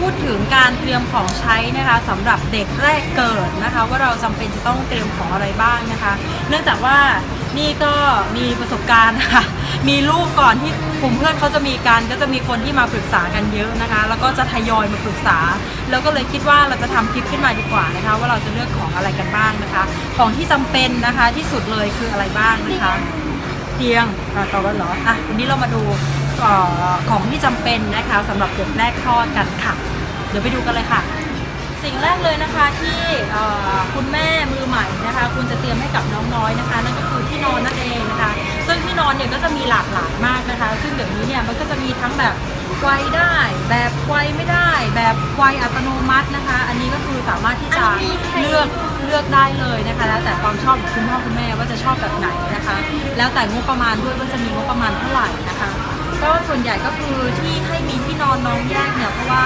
พูดถึงการเตรียมของใช้นะคะสำหรับเด็กแรกเกิดนะคะ ว่าเราจำเป็นจะต้องเตรียมของอะไรบ้างนะคะ เนื่องจากว่านี่ก็มีประสบการณ์ค่ะมีลูกก่อนที่กลุ่มเพื่อนเขาจะมีกันก็จะมีคนที่มาปรึกษากันเยอะนะคะ แล้วก็จะทยอยมาปรึกษา แล้วก็เลยคิดว่าเราจะทำคลิปขึ้นมาดีกว่านะคะ ว่าเราจะเลือกของอะไรกันบ้างนะคะ ของที่จำเป็นนะคะที่สุดเลยคืออะไรบ้างนะคะเตียงต่อกันเหรออะวันนี้เรามาดูของที่จำเป็นนะคะสำหรับเด็กแรกคลอดกันค่ะ เดี๋ยวไปดูกันเลยค่ะ สิ่งแรกเลยนะคะที่เอ่อคุณแม่มือใหม่นะคะ คุณจะเตรียมให้กับน้องน้อยนะคะ นั่นก็คือที่นอนนั่นเองนะคะ ซึ่งที่นอนเนี่ยก็จะมีหลากหลายมากนะคะ ซึ่งเดี๋ยวนี้เนี่ยมันก็จะมีทั้งแบบไกวได้ แบบไกวไม่ได้ แบบไกวอัตโนมัตินะคะ อันนี้ก็คือสามารถที่จะเลือกเลือกได้เลยนะคะ แล้วแต่ความชอบของคุณพ่อคุณแม่ว่าจะชอบแบบไหนนะคะ แล้วแต่งบประมาณด้วยว่าจะมีงบประมาณเท่าไหร่นะคะ ก็ส่วนใหญ่ก็คือที่ให้มีที่นอนน้องแยกเนี่ยเพราะว่า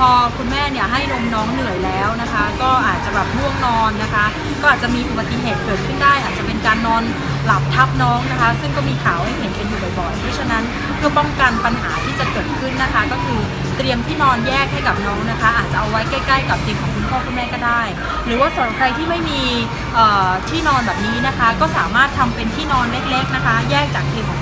พอคุณแม่เนี่ยให้นมน้องเหนื่อยแล้วนะคะ ก็อาจจะแบบง่วงนอนนะคะ ก็อาจจะมีอุบัติเหตุเกิดขึ้นได้ อาจจะเป็นการนอนหลับทับน้องนะคะ ซึ่งก็มีข่าวให้เห็นกันอยู่บ่อยๆเพราะฉะนั้นเพื่อป้องกันปัญหาที่จะเกิดขึ้นนะคะ ก็คือเตรียมที่นอนแยกให้กับน้องนะคะ อาจจะเอาไว้ใกล้ ๆ กับเตียงของคุณพ่อคุณแม่ก็ได้ หรือว่าสำหรับใครที่ไม่มีที่นอนแบบนี้นะคะ ก็สามารถทำเป็นที่นอนเล็กๆนะคะ แยกจากเตียงของ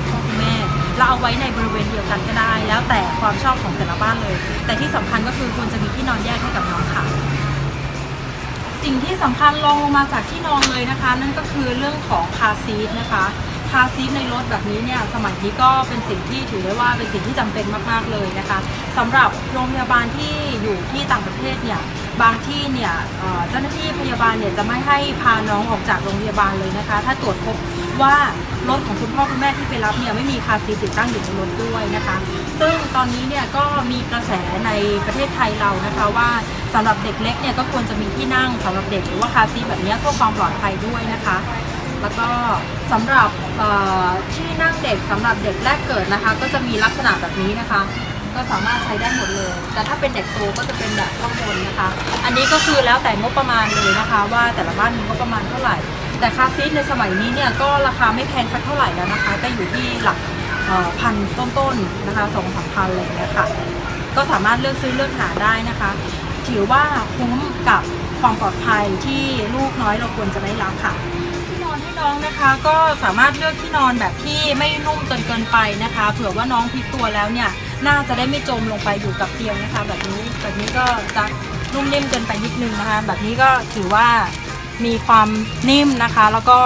เราเอาไว้ในบริเวณเดียวกันก็ได้ แล้วแต่ความชอบของแต่ละบ้านเลย แต่ที่สำคัญก็คือควรจะมีที่นอนแยกให้กับน้องค่ะ สิ่งที่สำคัญรองลงมาจากที่นอนเลยนะคะ นั่นก็คือเรื่องของคาซีทนะคะคาซีทในรถแบบนี้เนี่ยสมัยนี้ก็เป็นสิ่งที่ถือได้ว่าเป็นสิ่งที่จำเป็นมากๆเลยนะคะสำหรับโรงพยาบาลที่อยู่ที่ต่างประเทศเนี่ยบางที่เนี่ยเจ้าหน้าที่พยาบาลเนี่ยจะไม่ให้พาน้องออกจากโรงพยาบาลเลยนะคะ ถ้าตรวจพบ ว่ารถของคุณพ่อคุณแม่ที่ไปรับเนี่ยไม่มีคาซีติดตั้งอยู่ในรถด้วยนะคะ ซึ่งตอนนี้เนี่ยก็มีกระแสในประเทศไทยเรานะคะว่าสำหรับเด็กเล็กเนี่ยก็ควรจะมีที่นั่งสำหรับเด็กหรือว่าคาซีแบบนี้เพื่อความปลอดภัยด้วยนะคะ แล้วก็สำหรับที่นั่งเด็กสำหรับเด็กแรกเกิดนะคะ ก็จะมีลักษณะแบบนี้นะคะก็สามารถใช้ได้หมดเลย แต่ถ้าเป็นเด็กโตก็จะเป็นแบบข้างบนนะคะ อันนี้ก็คือแล้วแต่งบประมาณเลยนะคะ ว่าแต่ละบ้านมีงบประมาณเท่าไหร่ แต่คาซีทในสมัยนี้เนี่ยก็ราคาไม่แพงสักเท่าไหร่แล้วนะคะก็อยู่ที่หลักพันต้นๆนะคะสองสามพันอะไรอย่างเงี้ยค่ะก็สามารถเลือกซื้อเลือกหาได้นะคะ ถือว่าคุ้มกับความปลอดภัยที่ลูกน้อยเราควรจะได้รับค่ะ ที่นอนให้น้องนะคะก็สามารถเลือกที่นอนแบบที่ไม่นุ่มจนเกินไปนะคะ เผื่อว่าน้องพลิกตัวแล้วเนี่ยน่าจะได้ไม่จมลงไปอยู่กับเตียงนะคะ แบบนี้แบบนี้ก็จะนุ่มนิ่มเกินไปนิดนึงนะคะ แบบนี้ก็ถือว่า มีความนิ่มนะคะ แล้วก็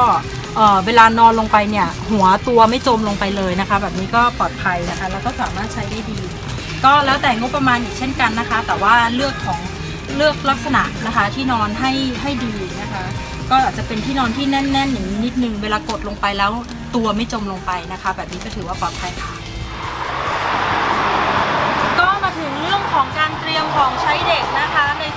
เออเวลานอนลงไปเนี่ย หัวตัวไม่จมลงไปเลยนะคะ แบบนี้ก็ปลอดภัยนะคะ แล้วก็สามารถใช้ได้ดี ก็แล้วแต่งบประมาณอีกเช่นกันนะคะ แต่ว่าเลือกของเลือกลักษณะนะคะที่นอนให้ให้ดีนะคะ ก็อาจจะเป็นที่นอนที่แน่นๆอย่างนี้นิดนึงเวลากดลงไปแล้วตัวไม่จมลงไปนะคะ แบบนี้ก็ถือว่าปลอดภัยค่ะ ก็มาถึงเรื่องของการเตรียมของใช้เด็ก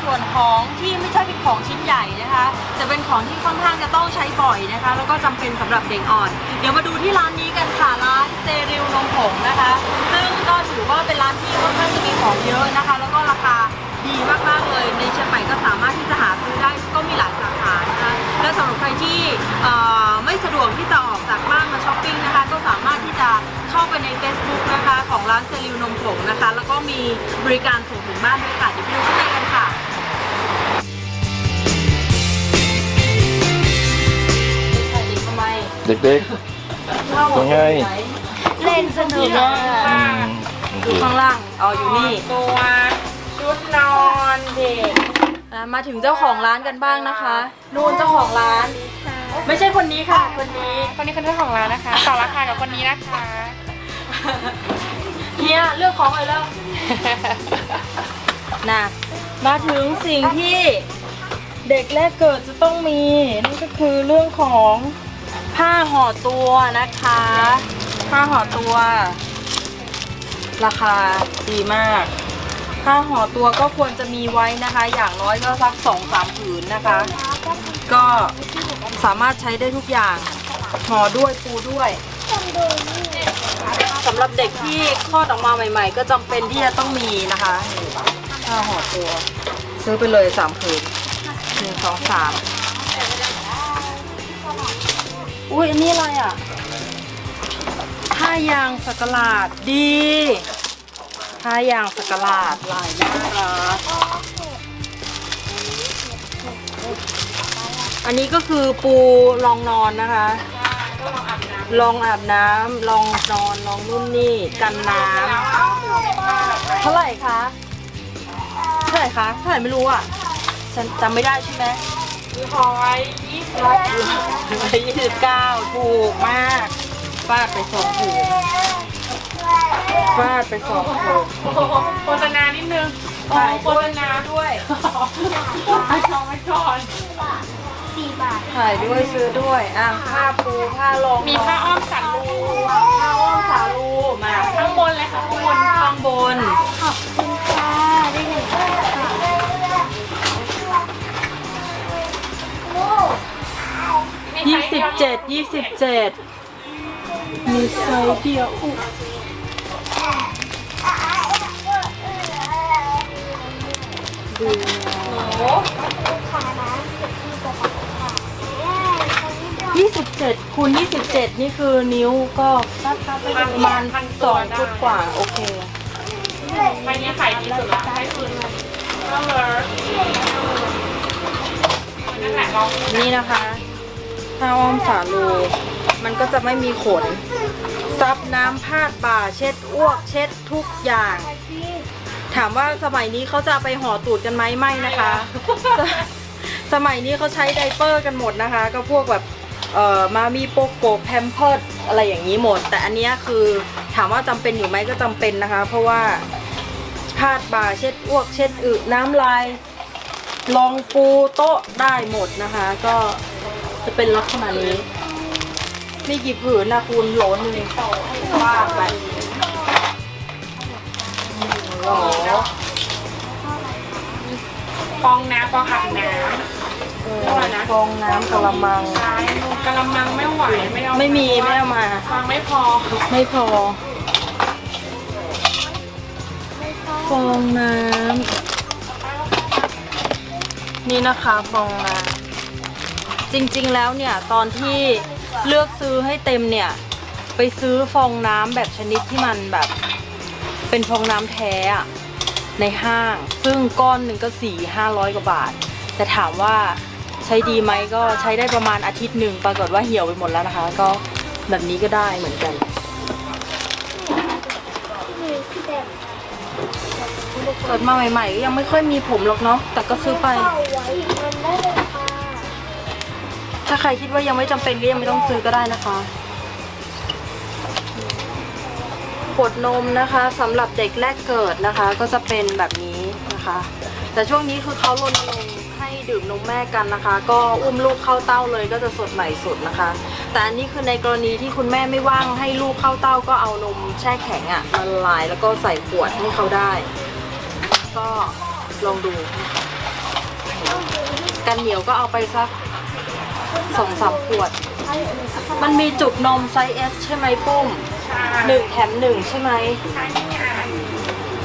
ส่วนของที่ไม่ใช่เป็นของชิ้นใหญ่นะคะจะเป็นของที่ค่อนข้างจะต้องใช้บ่อยนะคะ แล้วก็จำเป็นสำหรับเด็กอ่อน เดี๋ยวมาดูที่ร้านนี้กันค่ะร้านเซริลนมผงนะคะ ซึ่งก็ถือว่าเป็นร้านที่ค่อนข้างจะมีของเยอะนะคะ แล้วก็ราคาดีมากๆเลย ในเชียงใหม่ก็สามารถที่จะหาซื้อได้ก็มีหลายสาขานะคะและสำหรับใครที่ไม่สะดวกที่จะออกจากบ้านมาช้อปปิ้งนะคะ ก็สามารถที่จะเข้าไปใน Facebook นะคะ ของร้านเซริลนมผงนะคะ แล้วก็มีบริการส่งถึงบ้านด้วยค่ะเดี๋ยวไปดูข้างในกันค่ะ เด็กเล่ายังไงหนเล่นสนุกอะๆอืมอยู่ข้างล่างอ๋ออยู่นี่ตัวชุดนอนเด็กอะมาถึงเจ้าของร้านกันบ้างนะคะ นู่นเจ้าของร้าน ไม่ใช่คนนี้ค่ะ คนนี้คนนี้คือเจ้าของร้านนะคะ ต่อราคากับคนนี้นะคะเฮียเลือกของเลยแล้วนะมาถึงสิ่งที่เด็กแรกเกิดจะต้องมีนั่นก็คือเรื่องของ ผ้าห่อตัวนะคะ ผ้าห่อตัว ราคาดีมาก ผ้าห่อตัวก็ควรจะมีไว้นะคะ อย่างน้อยก็สักสองสามผืนนะคะ ก็สามารถใช้ได้ทุกอย่างห่อด้วยปูด้วยสำหรับเด็กที่คลอดออกมาใหม่ ๆ ก็จำเป็นที่จะต้องมีนะคะผ้าห่อตัว ซื้อไปเลยสามผืนหนึ่งสองสาม อุ้ยอันนี้อะไรอะผ้ายางสกหลาดดีผ้ายางสกหลาดลายน่ารักอันนี้ก็คือปูรองนอนนะคะ ลองอาบน้ำลองอาบน้ำลองนอนลองนู่นนี่กันน้ำเท่าไหร่คะ เท่าไหร่คะ เท่าไหร่ไม่รู้อะ ฉันจำไม่ได้ใช่ไหม มีหอยยี่สิบร้อยยี่สิบเก้าถูกมากฟาดไปสองถูกฟาดไปสองถูกโฆษณานิดนึงโอ้โฆษณาด้วยให้ลองไว้ก่อนถ่ายด้วยซื้อด้วยอะผ้าปูผ้ารองมีผ้าอ้อมสันรูผ้าอ้อมสาลูมาข้างบนเลยค่ะข้างบนข้างบน ยี่สิบเจ็ดยี่สิบเจ็ดมีไซส์เดียวอุ๊ยดูยี่สิบเจ็ดคูณยี่สิบเจ็ดนี่คือนิ้วก็ประมาณสองฟุตกว่าโอเคใบนี้ขายดีสุดละให้คืนก็เลยนั่นแหละลองนี่นะคะ ผ้าอ้อมสาลูมันก็จะไม่มีขน ซับน้ำพาดบ่าเช็ดอ้วก เช็ดทุกอย่าง ถามว่าสมัยนี้เขาจะไปห่อตูดกันไหมไม่นะคะ สมัยนี้เขาใช้ไดเปอร์กันหมดนะคะ ก็พวกแบบเอ่อมามีโปโกแพมเพิร์ดอะไรอย่างนี้หมด แต่อันนี้คือถามว่าจำเป็นอยู่ไหมก็จำเป็นนะคะ เพราะว่าพาดบ่าเช็ดอ้วก เช็ดอึน้ำลายลองปูโต๊ะได้หมดนะคะ ก็ จะเป็นลักษณะนี้มีกี่ผืนนะคุณโหลหนึ่งว่าไปโหลฟองน้ำฟองอาบน้เออฟองน้ำกะละมังำใช้กะละมังไม่ไหวไม่เอาไม่มีไม่เอามาฟังไม่พอไม่พอฟองน้ำนี่นะคะฟองน้ำ จริงๆแล้วเนี่ยตอนที่เลือกซื้อให้เต็มเนี่ย ไปซื้อฟองน้ำแบบชนิดที่มันแบบ เป็นฟองน้ำแท้อะในห้าง ซึ่งก้อนหนึ่งก็สี่ห้าร้อยกว่าบาท แต่ถามว่าใช้ดีไหมก็ใช้ได้ประมาณอาทิตย์หนึ่งปรากฏว่าเหี่ยวไปหมดแล้วนะคะ ก็แบบนี้ก็ได้เหมือนกัน เกิดมาใหม่ๆก็ยังไม่ค่อยมีผมหรอกเนาะแต่ก็ซื้อไป ถ้าใครคิดว่ายังไม่จำเป็นก็ยังไม่ต้องซื้อก็ได้นะคะขวดนมนะคะสำหรับเด็กแรกเกิดนะคะ ก็จะเป็นแบบนี้นะคะ แต่ช่วงนี้คือเขารณรงค์ให้ดื่มนมแม่กันนะคะ ก็อุ้มลูกเข้าเต้าเลยก็จะสดใหม่สุดนะคะ แต่อันนี้คือในกรณีที่คุณแม่ไม่ว่างให้ลูกเข้าเต้าก็เอานมแช่แข็งอะ่ะมาละลายแล้วก็ใส่ขวดให้เขาได้ ก็ลองดูกันเหนียวก็เอาไปสัก สองสามขวด มันมีจุกนมไซส์ S ใช่ไหมปุ้มใช่หนึ่งแถมหนึ่งใช่ไหมใช่นี่ไง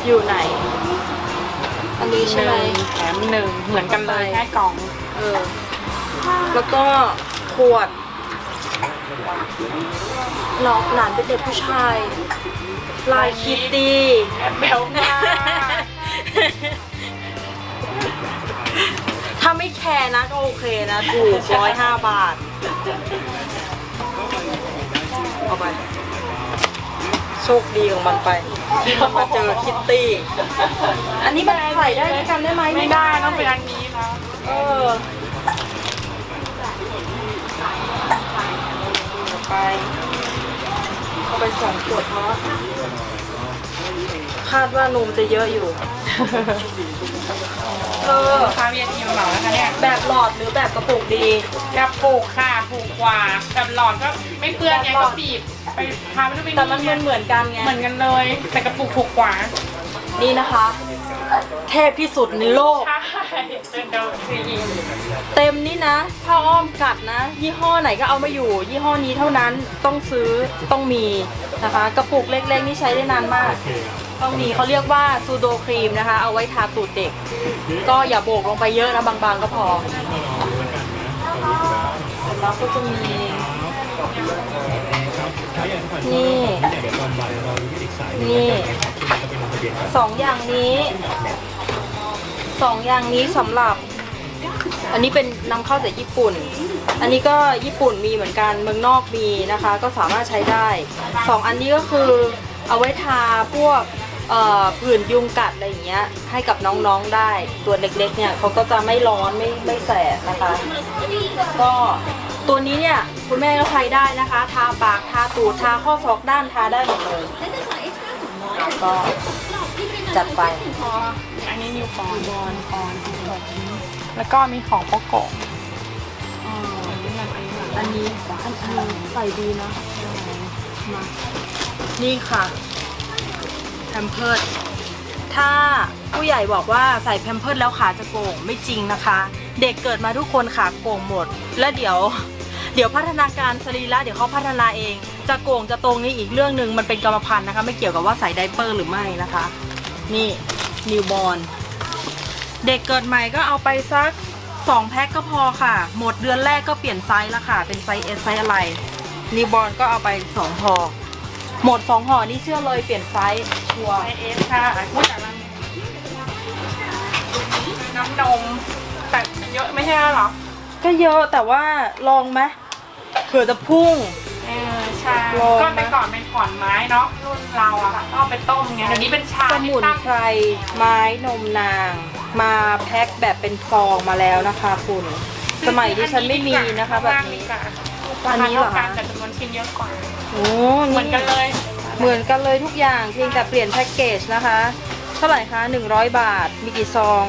อยู่ไหน อันนี้ใช่ไหม แถมหนึ่งเหมือนกันเลยแค่กล่อง เออ แล้วก็ขวดน้องหลานเป็นเด็กผู้ชาย ลายคิตตี้แอบเบลมากถ้าไม่แคร์นะก็โอเคนะถูกร้อยห้าบาท เอาไป โชคดีของมันไปที่มันมาเจอคิตตี้ อันนี้มันใส่ได้ด้วยกันได้ไหมไม่ได้ต้องเป็นอันนี้แล้วเออเอาไปเอาไปสองขวดเนาะคาดว่านมจะเยอะอยู่ ออคาเวียทีของเรานะคะเนี่ยแบบหลอดหรือแบบกระปุกดีแบบปลูกค่ะถูกกว่าแบบหลอดก็ไม่เปื้อนไงก็บีบไปทาไม่ต้องไปแต่มันเหมือนเหมือนกันไง เหมือนกันเลย แต่กระปุกถูกกว่านี่นะคะ เทพที่สุดในโลก ใช่เป็นโดซีเต็มนี่นะผ้าอ้อมกัดนะ ยี่ห้อไหนก็เอาไม่อยู่ ยี่ห้อนี้เท่านั้นต้องซื้อต้องมีนะคะ กระปุกเล็กๆนี่ใช้ได้นานมาก ต้องมีเขาเรียกว่าซูโดครีมนะคะ เอาไว้ทาตูดเด็ก ก็อย่าโบกลงไปเยอะนะบางๆก็พอเสร็จแล้วก็จะมีถ้าอยากจะผ่านช่องทางของที่ไหนเดี๋ยวตอนบ่ายเรามีอีกสายหนึงนี่นะครับซึ่งเราก็ไปลงทะเบียนกันสองอย่างนี้สองอย่างนี้สำหรับ อันนี้เป็นนำเข้าจากญี่ปุ่น อันนี้ก็ญี่ปุ่นมีเหมือนกันเมืองนอกมีนะคะ ก็สามารถใช้ได้สองอันนี้ก็คือเอาไว้ทาพวก เอ่อผื่นยุงกัดอะไรอย่างเงี้ยให้กับน้องๆได้ ตัวเล็กๆเนี่ยเขาก็จะไม่ร้อนไม่ไม่แสบนะคะ ก็ตัวนี้เนี่ยคุณแม่ก็ใช้ได้นะคะทาปากทาตูดทาข้อศอกด้านทาได้หมดเลยก็จัดไปพออันนี้นิวปอนบอลปอนแล้วก็มีของโปโกะอันนี้อันอันใส่ดีนะมานี่ค่ะแพ มเพิร์ดถ้าผู้ใหญ่บอกว่าใส่แพมเพิร์ดแล้วขาจะโก่งไม่จริงนะคะ เด็กเกิดมาทุกคนขาโก่งหมด แล้วเดี๋ยว เดี๋ยวพัฒนาการสรีระเดี๋ยวเขาพัฒนาเอง จะโก่งจะตรงนี่อีกเรื่องหนึ่งมันเป็นกรรมพันธุ์นะคะ ไม่เกี่ยวกับว่าใส่ไดเปอร์หรือไม่นะคะ นี่นิวบอ r เด็กเกิดใหม่ก็เอาไปสัก2แพ็คก็พอค่ะ หมดเดือนแรกก็เปลี่ยนไซส์ล้วค่ะ เป็นไซส์เอสไซส์อะไรนิวบอ r ก็เอาไป2ห่อ หมด2ห่อนี่เชื่อเลยเปลี่ยนไซส์ชัวร์ไอเอสค่ะพูดจากนั้นน้ำนมแต่เยอะไม่ใช่เหรอ ก็เยอะแต่ว่าลองไหมเผื่อจะพุ่ง เออใช่ลองนะ ก็แต่ก่อนเป็นขอนไม้เนาะรุ่นเราอะก็เอาไปต้มไงเดี๋ยวนี้เป็นชาสมุนไพรไม้นมนาง มาแพ็คแบบเป็นฟองมาแล้วนะคะคุณ สมัยที่ฉันไม่มีนะคะแบบนี้อันนี้เหรอราคาเท่ากัคะนแต่จำนวนชิ้นเยอะกว่า โอ้เหมือนกันเลย เหมือนกันเลยทุกอย่างเพียงแต่เปลี่ยนแพ็กเกจนะคะ เท่าไหร่คะ100 บาท มีกี่ซอง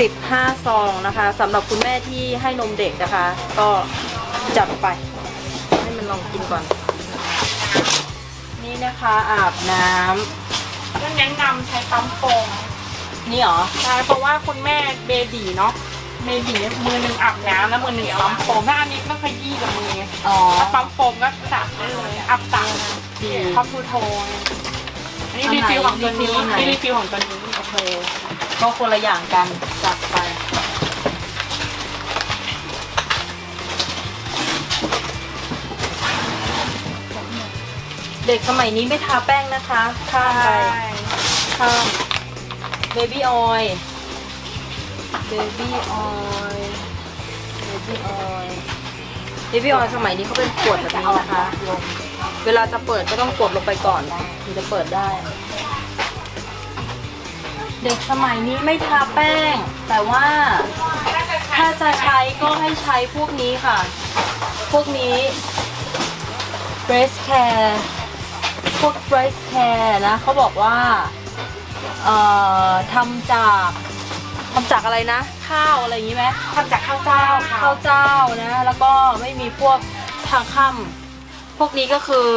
15 ซองนะคะสำหรับคุณแม่ที่ให้นมเด็กนะคะ ก็จัดไป ให้มันลองกินก่อน นี่นะคะอาบน้ำเรื่องแนะนำใช้ปั๊มโฟมนี่เหรอใช่เพราะว่าคุณแม่เบบีเนาะ เบบีมือหนึ่งอาบน้ำแล้วมือหนึ่งปั๊มโฟมถ้าอันนี้ต้องขยี้กับมือไงอ๋อถ้าปั๊มโฟมก็สับได้เลยอับตักดี คอมพูโทไงอันนี้รีฟิลของตัวนี้อันไหน นี่รีฟิลของตัวนี้โอเคก็คนละอย่างกันจัดไป เด็กสมัยนี้ไม่ทาแป้งนะคะข้ามไปข้ามเบบี้ออยล์ เบบี้ออยเบบี้ออยเบบี้ออยสมัยนี้เขาเป็นขวดแบบนี้นะคะ เวลาจะเปิดก็ต้องกดลงไปก่อนถึงจะเปิดได้ เด็กสมัยนี้ไม่ทาแป้ง แต่ว่าถ้าจะใช้ก็ให้ใช้พวกนี้ค่ะ พวกนี้ breast care พวก breast care นะเขาบอกว่าเอ่อทำจาก ทำจากอะไรนะ ข้าวอะไรอย่างนี้ไหมทำจากข้าวเจ้าค่ะ ข้าวเจ้านะ แล้วก็ไม่มีพวกทางค่ำพวกนี้ก็คือ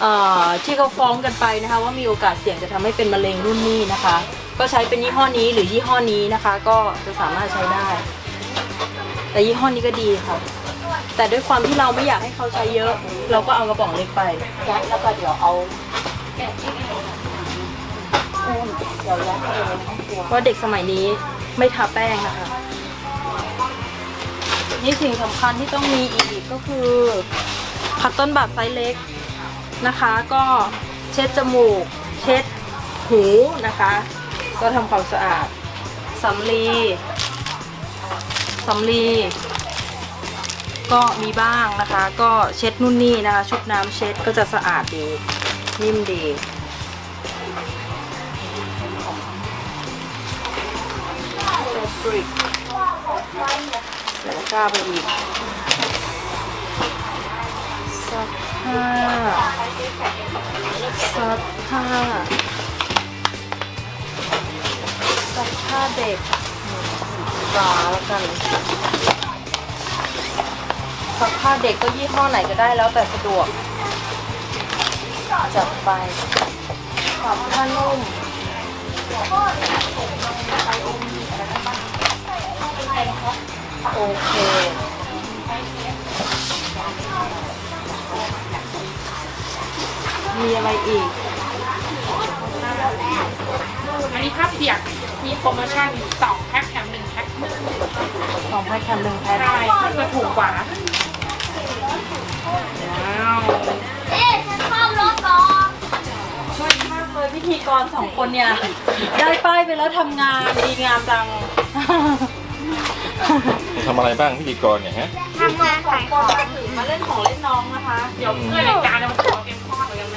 เอ่อที่เขาฟ้องกันไปนะคะ ว่ามีโอกาสเสี่ยงจะทำให้เป็นมะเร็งรุ่นนี้นะคะ ก็ใช้เป็นยี่ห้อนี้หรือยี่ห้อนี้นะคะ ก็จะสามารถใช้ได้ แต่ยี่ห้อนี้ก็ดีค่ะ แต่ด้วยความที่เราไม่อยากให้เขาใช้เยอะ เราก็เอากระป๋องเล็กไป ยัดแล้วก็เดี๋ยวเอาเดี๋ยวยัดเองเพราะเด็กสมัยนี้ ไม่ทาแป้งนะคะ นี่สิ่งสำคัญที่ต้องมีอีกก็คือคัตต้นบัตไซส์เล็กนะคะ ก็เช็ดจมูก เช็ดหูนะคะ ก็ทำความสะอาดสำลีสำลีก็มีบ้างนะคะ ก็เช็ดนู่นนี่นะคะ ชุบน้ำเช็ดก็จะสะอาดดี นิ่มดี เฟบริกใส่ตะกร้าไปอีกซักผ้าซักผ้าซักผ้าเด็กฝาแล้วกันซักผ้าเด็กก็ยี่ห้อไหนก็ได้แล้วแต่สะดวก จัดไปซักผ้านุ่ม โอเคมีอะไรอีก อันนี้ผ้าเปียกมีโปรโมชั่นสองแพ็คแถมหนึ่งแพ็คสองแพ็คแคมหนึ่งแพ็คใช่ก็ถูกกว่านะว้าวเอ๊ะฉันชอบรถก่อนช่วยมากเลยพิธีกรสองคนเนี่ย ได้ป้ายไปแล้วทำงานดีงามจัง ทำอะไรบ้างพิธีกรเนี่ยฮะทำงานขายของถือมาเล่นของเล่นน้องนะคะ เดี๋ยวเพื่อนรายการจะมาขอเตรียมทอดเหมือนกัน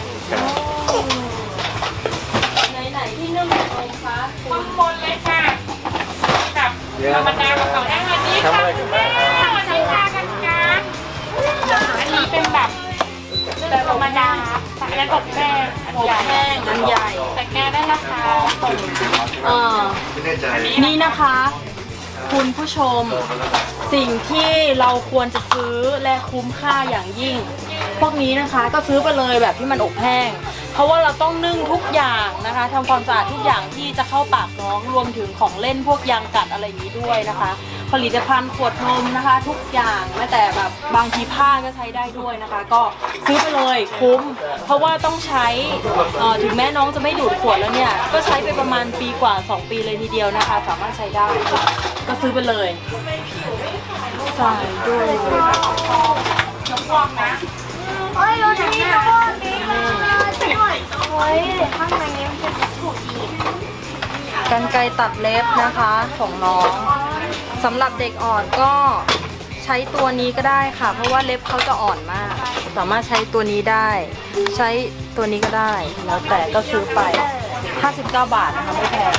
นไหนๆที่นึ่งนมคะข้างบนเลยค่ะกับธรรมดากับของแอนวันนี้ค่ะคุณแม่วัสดีค่ะกันกันอันนี้เป็นแบบแบบธรรมดาแต่อันนั้นอบแป้งอันอบใหญ่แห้งอันใหญ่แต่แกได้ราคาส่งเออนี่นะคะ คุณผู้ชม สิ่งที่เราควรจะซื้อและคุ้มค่าอย่างยิ่ง พวกนี้นะคะก็ซื้อไปเลยแบบที่มันอบแห้ง เพราะว่าเราต้องนึ่งทุกอย่างนะคะทำความสะอาดทุกอย่างที่จะเข้าปากน้องรวมถึงของเล่นพวกยางกัดอะไรอย่างนี้ด้วยนะคะ ผลิตภัณฑ์ขวดนมนะคะ ทุกอย่างแม้แต่แบบบางทีผ้าก็ใช้ได้ด้วยนะคะ ก็ซื้อไปเลยคุ้ม เพราะว่าต้องใช้เอ่อถึงแม้น้องจะไม่ดูดขวดแล้วเนี่ยก็ใช้ไปประมาณปีกว่า 2 ปีเลยทีเดียวนะคะ สามารถใช้ได้ ก็ซื้อไปเลยใส่ด้วยน้องฟองนะโอ้ยรถนี้รถนี้เลยด้วยโอ้ยข้างในนี้มันจะถูกอีกกันไกรตัดเล็บนะคะของน้องสำหรับเด็กอ่อนก็ใช้ตัวนี้ก็ได้ค่ะ เพราะว่าเล็บเขาจะอ่อนมาก สามารถใช้ตัวนี้ได้ ใช้ตัวนี้ก็ได้ แล้วแต่ก็ซื้อไป 59 บาทนะคะไม่แพง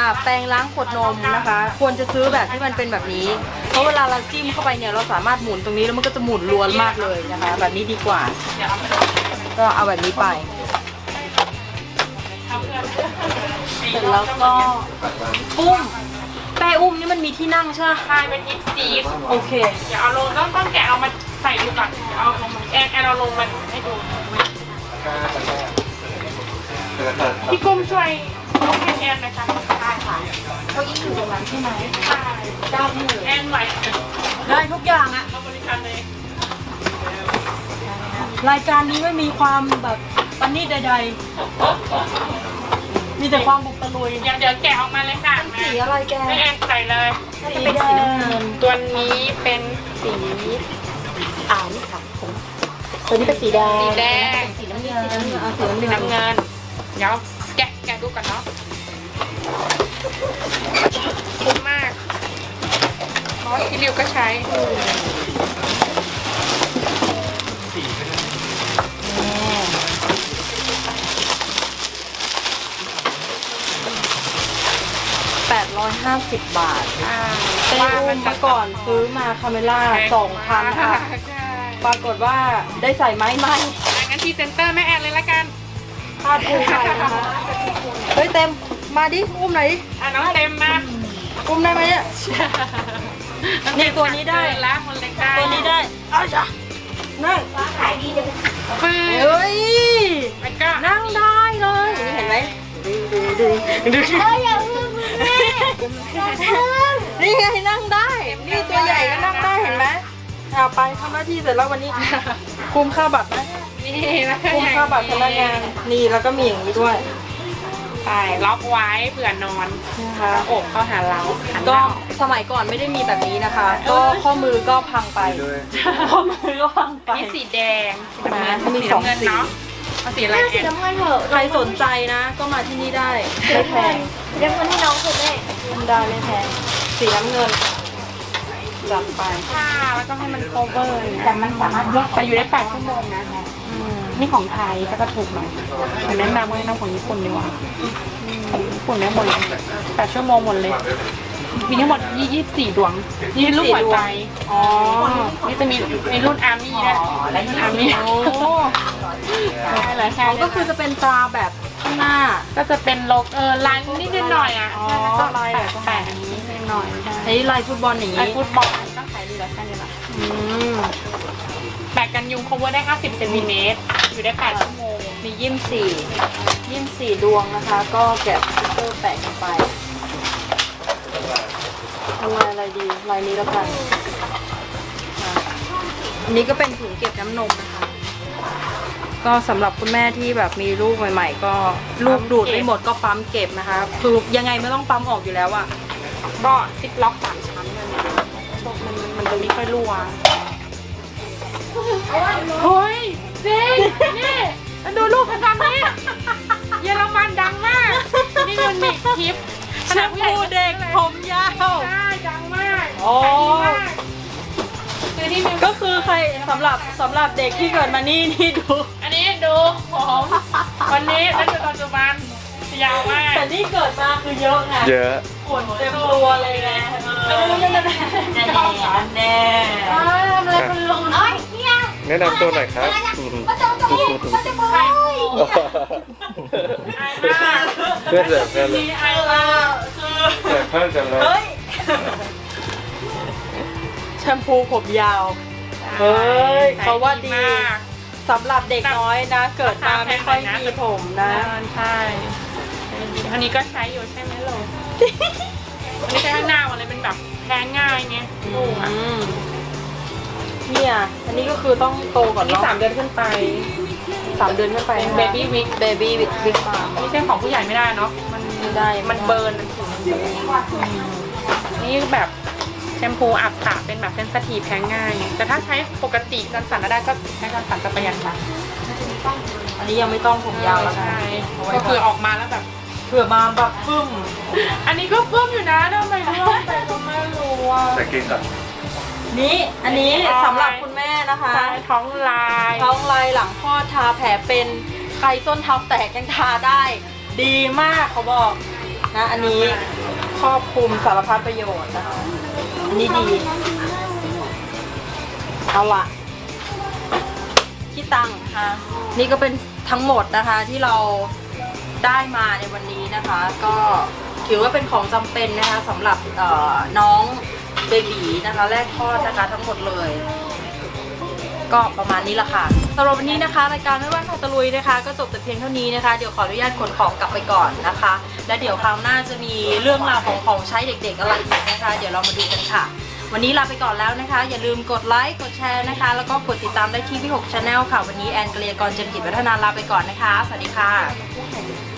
อ่าแปรงล้างขวดนมนะคะ ควรจะซื้อแบบที่มันเป็นแบบนี้ เพราะเวลาเราจิ้มเข้าไปเนี่ยเราสามารถหมุนตรงนี้แล้วมันก็จะหมุนล้วนมากเลยนะคะ แบบนี้ดีกว่าเดี๋ยวเอาไปก็เอาแบบนี้ไปทำเพื่อนเสร็จแล้วก็อุ้มแป้อุ้มนี่มันมีที่นั่งใช่ไหมใช่เป็นอิปซีสโอเค เดี๋ยวเอาลงต้องต้องแกะเอามาใส่ดูก่อนเดี๋ยวเอาลงมาแอนแอนเอาลงมาให้ดูพี่กุ้มช่วย ยกให้แอนนะคะได้ค่ะเขายิ่งอยู่ตรงนั้นใช่ไหมใช่เจ้ามือแอนไหวได้ทุกอย่างอะเอาบริการเลยรายการนี้ไม่มีความแบบปันนี่ใด ๆ มีแต่ความบุกตะลุยเดี๋ยวเดี๋ยวแกะออกมาเลยค่ะสีอะไรแกให้แอนใส่เลยจะเป็นสีน้ำเงินตัวนี้เป็นสีอ่าวนี่ค่ะผมตัวนี้เป็นสีแดงสีแดง สีน้ำเงินสีน้ำเงินน้ำเงินเดี๋ยว แกะแกะดูก่อนเนาะคุ้มมากเพราะที่ริวก็ใช้แปดร้อยห้าสิบบาทอ่าเต้อุ้มเมื่อก่อนซื้อมาคาเมล่าสองพันค่ะ ใช่ปรากฏว่าได้ใส่ไหมไม่ อะงั้นพรีเซนเตอร์แม่แอนเลยละกัน พลาดอุ้มไปนะคะเฮ้ยเต็ม มาดิ อุ้มหน่อยดิอะน้องเต็มมาอุ้มได้ไหมเนี่ยนี่ตัวนี้ได้ละมันเล็กได้ตัวนี้ได้เอาจ้ะนั่งปื้เฮ้ย แล้วก็นั่งได้เลยนี่เห็นไหมดูดูดูเฮ้ยอย่าพึ่งแม่อย่าพึ่งนี่ไงนั่งได้ นี่ตัวใหญ่ก็นั่งได้เห็นไหมเอาไปทำหน้าที่เสร็จแล้ววันนี้ คุมค่าบัตรไหมนี่ แล้วก็คุมอย่างค่าบัตรพนักงานนี่แล้วก็มีอย่างนี้ด้วยใช่ล็อกไว้เผื่อนอนนะคะโอบเข้าหาเราหันหก็น้า สมัยก่อนไม่ได้มีแบบนี้นะคะ ก็ข้อมือก็พังไป ข้อมือก็พังไป มีสีแดงนะสีมีน้ำสองเงินสีเนาะเอาสีอะไรแม่สีแอนน้ำเงินเถอะใครสนใจนะ ก็มาที่นี่ได้ไม่แพงสีน้ำเงินให้น้องเถอะแม่ได้ไม่แพงสีน้ำเงินจัดไปค่ะแล้วก็ให้มัน cover แต่มันสามารถแต่อยู่ได้แปดชั่วโมงนะอืม นี่ของไทยก็จะถูกหน่อยแต่แนะนำว่าให้น้ำของญี่ปุ่นดีกว่าญี่ปุ่นเนี่ยหมดเลยแปดชั่วโมงหมดเลย มีทั้งหมดยี่สิบสี่ดวงนี่ลูกหัวใจ อ๋อ นี่จะมีมีรุ่นอาร์มี่ด้วยและรุ่นอาร์มี่โอ้ใช่เลยใช่อ๋อก็คือจะเป็นตราแบบข้างหน้า ก็จะเป็นโลกเออลายนิดหน่อยอะอ๋อใช่ลายแปะแบบแปะอย่างนี้นิดหน่อยใช่ไอ้ลายฟุตบอลอย่างลายนี้ฟุตบอลก็ขายดีแล้วแค่นี้แหละอืม แปะกันยุง cover ได้ 50เซนติเมตรอยู่ได้8ชั่วโมงมียิ้มสี่ยิ้มสี่ดวงนะคะ ก็แกะสติ๊กเกอร์แปะกันไปเอาลายอะไรดีลายนี้แล้วกันอะอันนี้ก็เป็นถุงเก็บน้ำนมนะคะ ก็สำหรับคุณแม่ที่แบบมีลูกใหม่ ๆ ก็ลูกดูดไม่หมดก็ปั๊มเก็บนะคะ คือยังไงไม่ต้องปั๊มออกอยู่แล้วอะก็ซิปล็อกสามชั้นเลยเนี่ยมันมันมันจะไม่ค่อยรั่ว เฮ้ยจริงนี่แล้วดูลูกกันทำนี่เยอรมันดังมาก นี่มันมีคลิปแชมพูเด็กผมยาว ใช่ดังมากโอ้ ขายดีมากคือที่มิวก็คือใครสำหรับสำหรับเด็กที่เกิดมานี่นี่ดู อันนี้ดูผมวันนี้และดูปัจจุบันยาวมากแต่นี่เกิดมาคือเยอะไงเยอะ ขนเต็มตัวเลยไงเออนั่นแน่แน่แน่ อ้าวทำอะไรคุณลุงเอ้ยเนี่ย แนะนำตัวหน่อยครับเจอตัวนี้มเจอตัวนี้อายมากเพื่อนเสร็จเพื่อนเลมียอายมากเสร็จเพื่อนเสร็จเลยเฮ้ยแชมพูผมยาว เฮ้ยเขาว่าดีสำหรับเด็กน้อยนะ เกิดมาไม่ค่อยมีผมนะใช่อันนี้ก็ใช้อยู่ใช่ไหมลูกอันนี้ใช้ข้างหน้ามันเลยเป็นแบบแพ้ง่ายไงลูกอะอืม เนี่ย อันนี้ก็คือต้องโตก่อัอนนนี้เนาะสามเดือนขึ้นไปสามเดือนขึ้นไปเป็น baby wig เบบี้วิกวิกบาร์ไม่ใช่ของผู้ใหญ่ไม่ได้เนาะมันไม่ได้มันเบิร์นมันถึงมันเบิร์นนี่แบบแชมพูอาบสระเป็นแบบเซนสทีฟแพ้ง่าย แต่ถ้าใช้ปกติกันสันก็ได้ก็ใช้กันสันจะประหยัดกว่าอันนี้ยังไม่ต้องผมยาวแล้วใช่กันก็คือออกมาแล้วแบบเผื่อมาแบบปึ้ม อันนี้ก็เพิ่มอยู่นะทำไมร่วงไปก็ไม่รู้อะแต่กินก่อน นี่อันนี้สำหรับคุณแม่นะคะใช่ท้องลายท้องลายหลังคลอดทาแผลเป็นใครส้นเท้าแตกยังทาได้ ดีมากเขาบอกนะอันนี้ครอบคลุมสารพัดประโยชน์นะคะอันนี้ดีเอาละที่ตังค่ะ นี่ก็เป็นทั้งหมดนะคะที่เราได้มาในวันนี้นะคะ ก็ถือว่าเป็นของจำเป็นนะคะสำหรับเอ่อน้อง เบบีนะคะแรกคลอดนะคะทั้งหมดเลย ก็ประมาณนี้ละค่ะสำหรับวันนี้นะคะรายการไม่ว่าค่ะตะลุยนะคะ ก็จบแต่เพียงเท่านี้นะคะ เดี๋ยวขออนุญาตขนของกลับไปก่อนนะคะ และเดี๋ยวคราวหน้าจะมีเรื่องราวของของใช้เด็กๆอะไรอีกนะคะ เดี๋ยวเรามาดูกันค่ะ วันนี้ลาไปก่อนแล้วนะคะ อย่าลืมกดไลค์กดแชร์นะคะ แล้วก็กดติดตามได้ที่พี่6 Channel ค่ะวันนี้แอนเกลียกรเจมส์กิจวัฒนาลาไปก่อนนะคะสวัสดีค่ะ